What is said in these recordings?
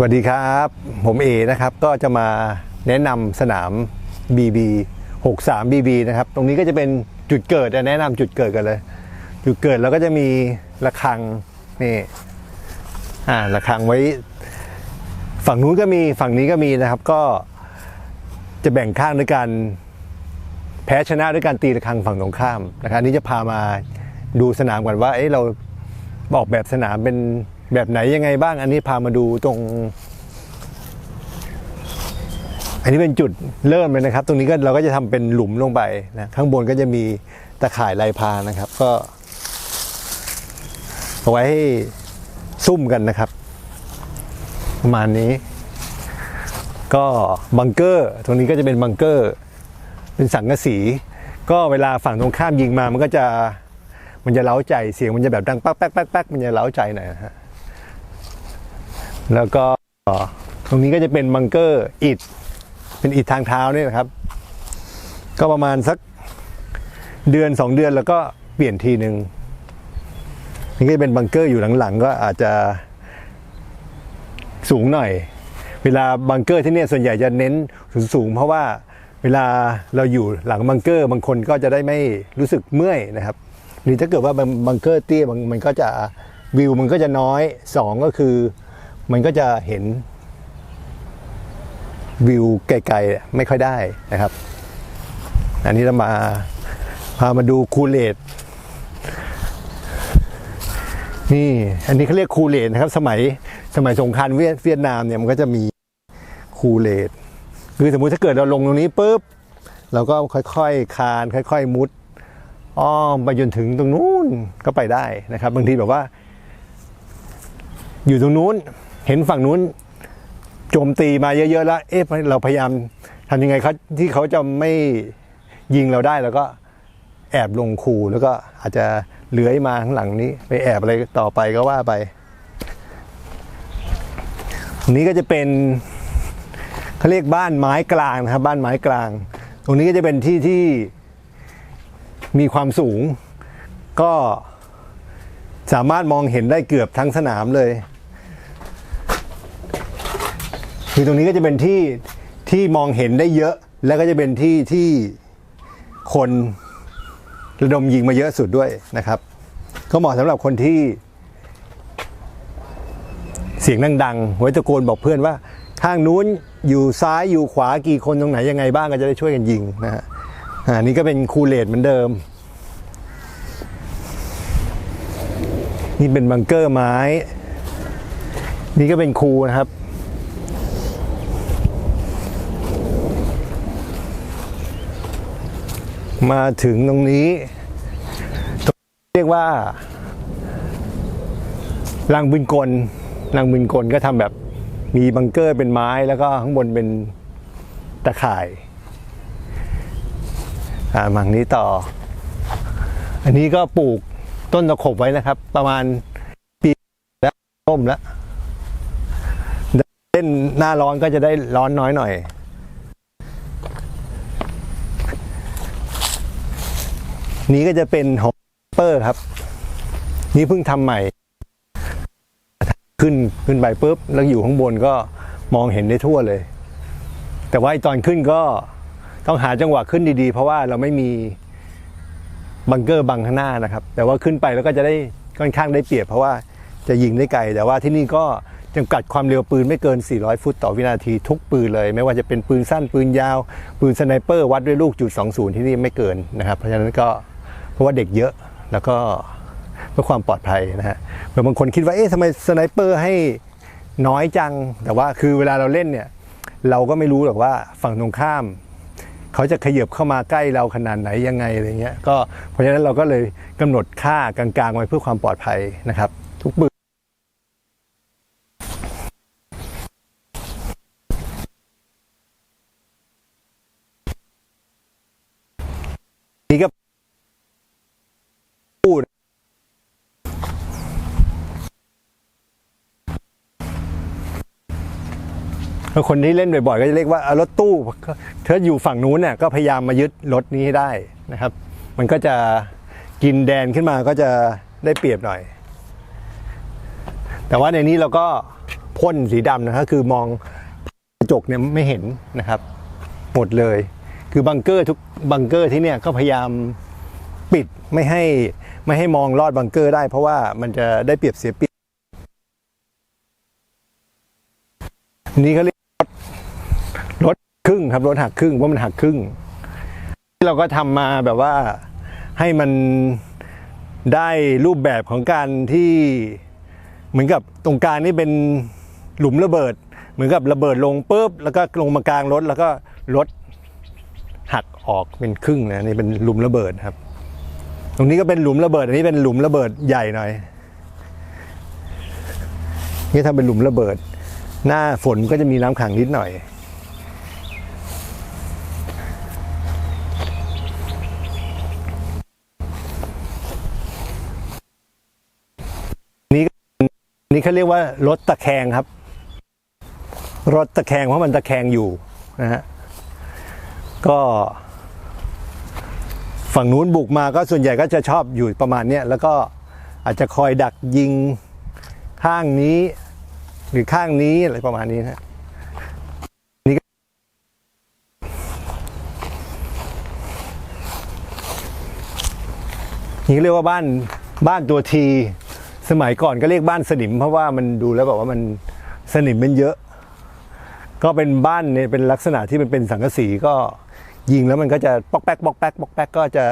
สวัสดีครับ ผมเอนะครับก็จะมาแนะนำสนาม BB 63 BB นะครับ ตรงนี้ก็จะเป็นจุดเกิดแนะนำจุดเกิดกันเลย จุดเกิดเราก็จะมีระฆังนี่อ่าระฆังไว้ ฝั่งนู้นก็มีฝั่งนี้ก็มีนะครับ ก็จะแบ่งข้างด้วยการแพ้ชนะด้วยการตีระฆังฝั่งตรงข้ามนะครับนี้จะพามาดูสนามก่อนว่าเอ๊ะเราออกแบบสนามเป็น แบบไหนยังไงบ้างอันนี้พามาดูตรง อันนี้เป็นจุดเริ่มเลยนะครับ ตรงนี้ก็เราก็จะทำเป็นหลุมลงไปนะข้างบนก็จะมีตะข่ายลายพานะครับ ก็เอาไว้ให้ซุ่มกันนะครับ ประมาณนี้ ก็บังเกอร์ ตรงนี้ก็จะเป็นบังเกอร์ เป็นสังกะสี ก็เวลาฝั่งตรงข้ามยิงมามันก็จะมันจะเล้าใจเสียงมันจะแบบดังปักแป๊กแป๊กแป๊กมันจะเล้าใจหน่อยฮะ แล้วก็ตรงนี้ก็จะเป็นบังเกอร์อิฐเป็นอิฐทางเท้าเนี่ยนะครับ ก็ประมาณสักเดือนสองเดือนแล้วก็เปลี่ยนทีหนึ่งนี่ก็จะเป็นบังเกอร์อยู่หลังๆ ก็อาจจะสูงหน่อย เวลาบังเกอร์ที่เนี่ยส่วนใหญ่จะเน้นสูงๆเพราะว่าเวลาเราอยู่หลังบังเกอร์ บางคนก็จะได้ไม่รู้สึกเมื่อยนะครับ หรือถ้าเกิดว่าบังเกอร์เตี้ยมันมันก็จะวิวมันก็จะน้อยสองก็คือ มันก็จะเห็นวิวไกลๆไม่ค่อยได้นะครับ อันนี้เรามาพามาดูคูเลตนี่อันนี้เขาเรียกคูเลตนะครับ สมัยสมัยสงครามเวียดเวียดนามเนี่ยมันก็จะมีคูเลตคือสมมุติถ้าเกิดเราลงตรงนี้ปุ๊บเราก็ค่อยๆคาน ค่อย ๆ มุดอ้อมไปจนถึงตรงนู้นก็ไปได้นะครับ บางทีแบบว่า อยู่ตรงนู้น เห็นฝั่งนู้นโจมตีมาเยอะๆแล้วเอ๊ะเราพยายามทำยังไงเขาที่เขาจะไม่ยิงเราได้แล้วก็แอบลงคูแล้วก็อาจจะเลื้อยมาข้างหลังนี้ ไปแอบอะไรต่อไปก็ว่าไป นี้ก็จะเป็นเขาเรียกบ้านไม้กลางนะครับ บ้านไม้กลาง ตรงนี้ก็จะเป็นที่ที่มีความสูง ก็สามารถมองเห็นได้เกือบทั้งสนามเลย คือตรงนี้ก็จะเป็นที่ที่มองเห็นได้เยอะ แล้วก็จะเป็นที่ที่คนระดมยิงมาเยอะสุดด้วยนะครับ ก็เหมาะสำหรับคนที่เสียงดังๆไว้ตะโกนบอกเพื่อนว่าข้างนู้นอยู่ซ้ายอยู่ขวากี่คนตรงไหนยังไงบ้างก็จะได้ช่วยกันยิงนะฮะอันนี้ก็เป็นคูเลตเหมือนเดิม นี่เป็นบังเกอร์ไม้ นี่ก็เป็นคูนะครับ มาถึงตรงนี้ เรียกว่ารังบินกลรังบินกลก็ทำแบบมีบังเกอร์เป็นไม้แล้วก็ข้างบนเป็นตะข่าย อ่ามังนี้ต่อ อันนี้ก็ปลูกต้นตะขบไว้นะครับ ประมาณปีแล้วต้มแล้วเล่นหน้าร้อนก็จะได้ร้อนน้อยหน่อย นี้ก็จะเป็นหอเปอร์ครับ นี่เพิ่งทำใหม่ ขึ้นขึ้นไปปุ๊บแล้วอยู่ข้างบนก็มองเห็นได้ทั่วเลย แต่ว่าตอนขึ้นก็ต้องหาจังหวะขึ้นดีๆ เพราะว่าเราไม่มีบังเกอร์บังข้างหน้านะครับ แต่ว่าขึ้นไปแล้วก็จะได้ค่อนข้างได้เปรียบ เพราะว่าจะยิงได้ไกล แต่ว่าที่นี่ก็จำกัดความเร็วปืนไม่เกิน 400 ฟุตต่อวินาทีทุกปืนเลย ไม่ว่าจะเป็นปืนสั้นปืนยาว ปืนสไนเปอร์วัดด้วยลูกจุด 20 ที่นี่ไม่เกินนะครับ เพราะฉะนั้นก็ เพราะว่าเด็กเยอะแล้วก็เพื่อความปลอดภัยนะฮะบางคนคิดว่าเอ๊ะทำไมสไนเปอร์ให้น้อยจัง แต่ว่าคือเวลาเราเล่นเนี่ยเราก็ไม่รู้หรอกว่าฝั่งตรงข้าม เขาจะขยับเข้ามาใกล้เราขนาดไหนยังไงอะไรเงี้ยก็เพราะฉะนั้นเราก็เลยกำหนดค่ากลางๆไว้เพื่อความปลอดภัยนะครับ ทุกปืนนี่ก็ คนที่เล่นบ่อยๆ ก็จะเรียกว่ารถตู้ถ้าอยู่ฝั่งนู้นเนี่ยก็พยายามมายึดรถนี้ให้ได้นะครับ มันก็จะกินแดนขึ้นมาก็จะได้เปรียบหน่อย แต่ว่าในนี้เราก็พ่นสีดำนะครับคือมองกระจกเนี่ยไม่เห็นนะครับหมดเลย คือบังเกอร์ทุกบังเกอร์ที่เนี่ยก็พยายามปิดไม่ให้ไม่ให้มองลอดบังเกอร์ได้ เพราะว่ามันจะได้เปรียบเสียเปรียบนี่เขาเรียก ครับรถหักครึ่งเพราะมันหักครึ่งเราก็ทำมาแบบว่าให้มันได้รูปแบบของการที่เหมือนกับตรงกลางนี่เป็นหลุมระเบิด เหมือนกับระเบิดลงปุ๊บแล้วก็ลงมากลางรถแล้วก็รถหักออกเป็นครึ่งนะนี่เป็นหลุมระเบิดครับ ตรงนี้ก็เป็นหลุมระเบิด อันนี้เป็นหลุมระเบิดใหญ่หน่อยนี่ทำเป็นหลุมระเบิด หน้าฝนก็จะมีน้ำขังนิดหน่อย เขาเรียกว่ารถตะแคงครับ รถตะแคงเพราะมันตะแคงอยู่นะฮะก็ฝั่งนู้นบุกมาก็ส่วนใหญ่ก็จะชอบอยู่ประมาณเนี้ยแล้วก็อาจจะคอยดักยิงข้างนี้ หรือข้างนี้อะไรประมาณนี้นะนี่ก็นี่เรียกว่าบ้านบ้านตัวที สมัยก่อนก็เรียกบ้านสนิม เพราะว่ามันดูแล้วแบบว่ามันสนิมมันเยอะ ก็เป็นบ้านเนี่ยเป็นลักษณะที่มันเป็นสังกะสีก็ยิงแล้วมันก็จะปอกแป๊กปอกแป๊กปอกแป๊กก็จะ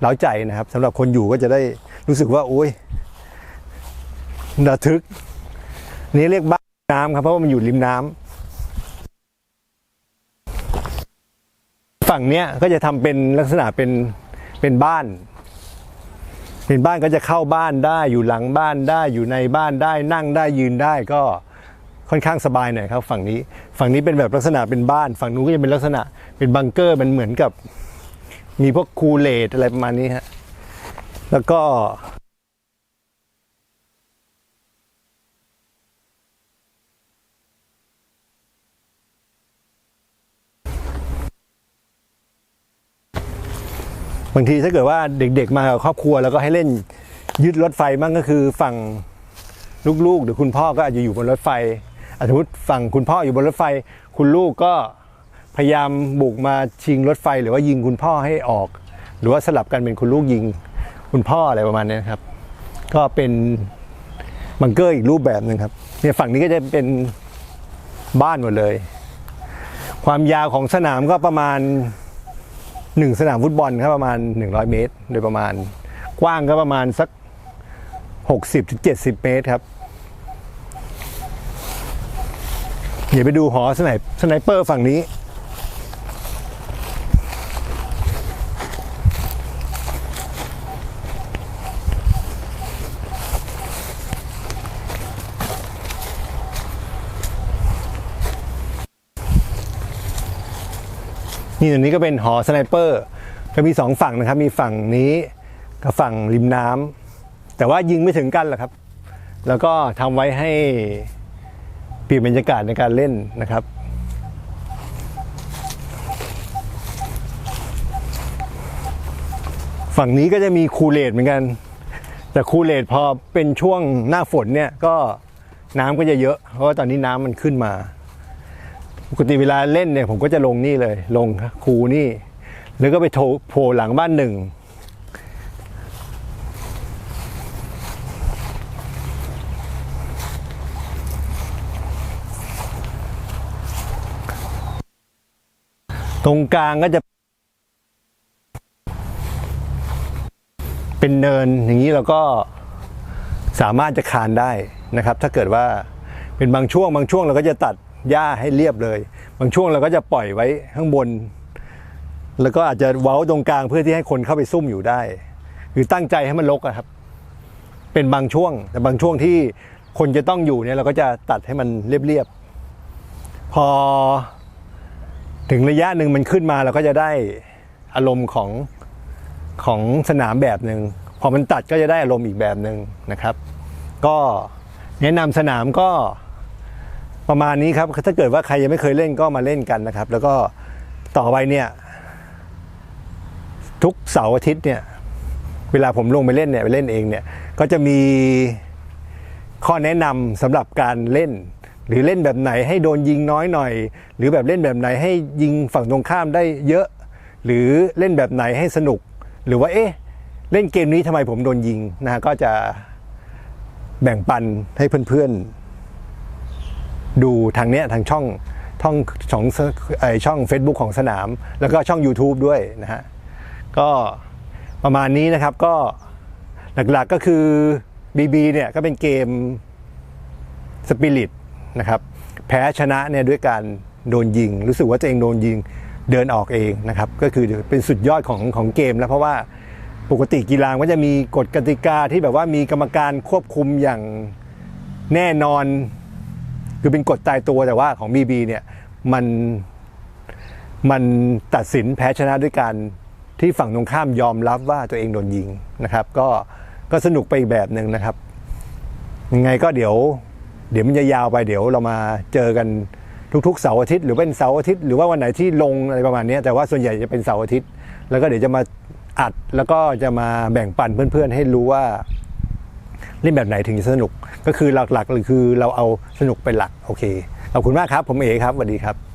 เล้าใจนะครับสำหรับคนอยู่ก็จะได้รู้สึกว่าโอ้ยระทึก นี่เรียกบ้านน้ำครับ เพราะว่ามันอยู่ริมน้ำฝั่งเนี้ยก็จะทำเป็นลักษณะเป็นเป็นบ้าน เป็นบ้านก็จะเข้าบ้านได้อยู่หลังบ้านได้อยู่ในบ้านได้นั่งได้ยืนได้ก็ค่อนข้างสบายหน่อยครับ ฝั่งนี้ฝั่งนี้เป็นแบบลักษณะเป็นบ้าน ฝั่งนู้นก็จะเป็นลักษณะเป็นบังเกอร์มันเหมือนกับ มีพวกคูเลตอะไรประมาณนี้ฮะแล้วก็ บางทีถ้าเกิดว่าเด็กๆมากับครอบครัวแล้วก็ให้เล่นยึดรถไฟบ้างก็คือฝั่งลูกๆ หรือคุณพ่อก็อาจจะอยู่บนรถไฟสมมติฝั่งคุณพ่ออยู่บนรถไฟ คุณลูกก็พยายามบุกมาชิงรถไฟ หรือว่ายิงคุณพ่อให้ออก หรือว่าสลับกันเป็นคุณลูกยิงคุณพ่ออะไรประมาณนี้ครับ ก็เป็นบังเกอร์อีกรูปแบบหนึ่งครับเนี่ยฝั่งนี้ก็จะเป็นบ้านหมดเลย ความยาวของสนามก็ประมาณ หนึ่งสนามฟุตบอลครับประมาณ 100 เมตร โดยประมาณกว้างก็ประมาณสัก 60ถึง70 เมตรครับ เดี๋ยวไปดูหอสไนสไนเปอร์ฝั่งนี้ นี่ตรงนี้ก็เป็นหอสไนเปอร์ก็มีสองฝั่งนะครับ มีฝั่งนี้กับฝั่งริมน้ำแต่ว่ายิงไม่ถึงกันหรอกครับ แล้วก็ทำไว้ให้เปลี่ยนบรรยากาศในการเล่นนะครับฝั่งนี้ก็จะมีคูลเลตเหมือนกัน แต่คูลเลตพอเป็นช่วงหน้าฝนเนี่ยก็น้ำก็จะเยอะ เพราะว่าตอนนี้น้ำมันขึ้นมา ปกติเวลาเล่นเนี่ยผมก็จะลงนี่เลย ลงคูนี่ แล้วก็ไปโถโผล่หลังบ้านหนึ่งตรงกลางก็จะ เป็นเนินอย่างนี้เราก็สามารถจะคานได้นะครับ ถ้าเกิดว่าเป็นบางช่วงบางช่วงเราก็จะตัด หญ้าให้เรียบเลย บางช่วงเราก็จะปล่อยไว้ข้างบน แล้วก็อาจจะเว้าตรงกลางเพื่อที่ให้คนเข้าไปซุ่มอยู่ได้คือตั้งใจให้มันรกอะครับ เป็นบางช่วง แต่บางช่วงที่คนจะต้องอยู่เนี่ยเราก็จะตัดให้มันเรียบๆพอถึงระยะหนึ่งมันขึ้นมาเราก็จะได้อารมณ์ของของสนามแบบหนึ่งพอมันตัดก็จะได้อารมณ์อีกแบบหนึ่งนะครับ ก็แนะนำสนามก็ ประมาณนี้ครับถ้าเกิดว่าใครยังไม่เคยเล่นก็มาเล่นกันนะครับ แล้วก็ต่อไปเนี่ย ทุกเสาร์อาทิตย์เนี่ยเวลาผมลงไปเล่นเนี่ยไปเล่นเองเนี่ยก็จะมีข้อแนะนำสำหรับการเล่น หรือเล่นแบบไหนให้โดนยิงน้อยหน่อย หรือแบบเล่นแบบไหนให้ยิงฝั่งตรงข้ามได้เยอะ หรือเล่นแบบไหนให้สนุก หรือว่าเอ๊ะเล่นเกมนี้ทำไมผมโดนยิงนะฮะก็จะแบ่งปันให้เพื่อนๆ ดูทางเนี้ยทางช่องช่องช่องไอช่อง Facebook ของสนาม แล้วก็ช่อง YouTube ด้วยนะฮะก็ประมาณนี้นะครับก็หลักๆก็คือ BB เนี่ยก็เป็นเกมสปิริตนะครับแพ้ชนะเนี่ยด้วยการโดนยิง รู้สึกว่าตัวเองโดนยิงเดินออกเองนะครับก็คือเป็นสุดยอดของของเกมแล้วเพราะว่าปกติกีฬาก็จะมีกฎกติกาที่แบบว่ามีกรรมการควบคุมอย่างแน่นอน คือเป็นกฎตายตัวแต่ว่าของ BB เนี่ยมันมันตัดสินแพ้ชนะด้วยการที่ฝั่งตรงข้ามยอมรับว่าตัวเองโดนยิงนะครับ ก็ก็สนุกไปอีกแบบหนึ่งนะครับ ยังไงก็เดี๋ยว เดี๋ยวมันจะยาวไปเดี๋ยวเรามาเจอกันทุกๆเสาร์อาทิตย์หรือเป็นเสาร์อาทิตย์หรือว่าวันไหนที่ลงอะไรประมาณนี้แต่ว่าส่วนใหญ่จะเป็นเสาร์อาทิตย์ แล้วก็เดี๋ยวจะมาอัดแล้วก็จะมาแบ่งปันเพื่อนๆ ให้รู้ว่า เล่นแบบไหนถึงจะสนุก ก็คือหลักๆเลยคือเราเอาสนุกเป็นหลักโอเคขอบคุณมากครับ ผมเอครับสวัสดีครับ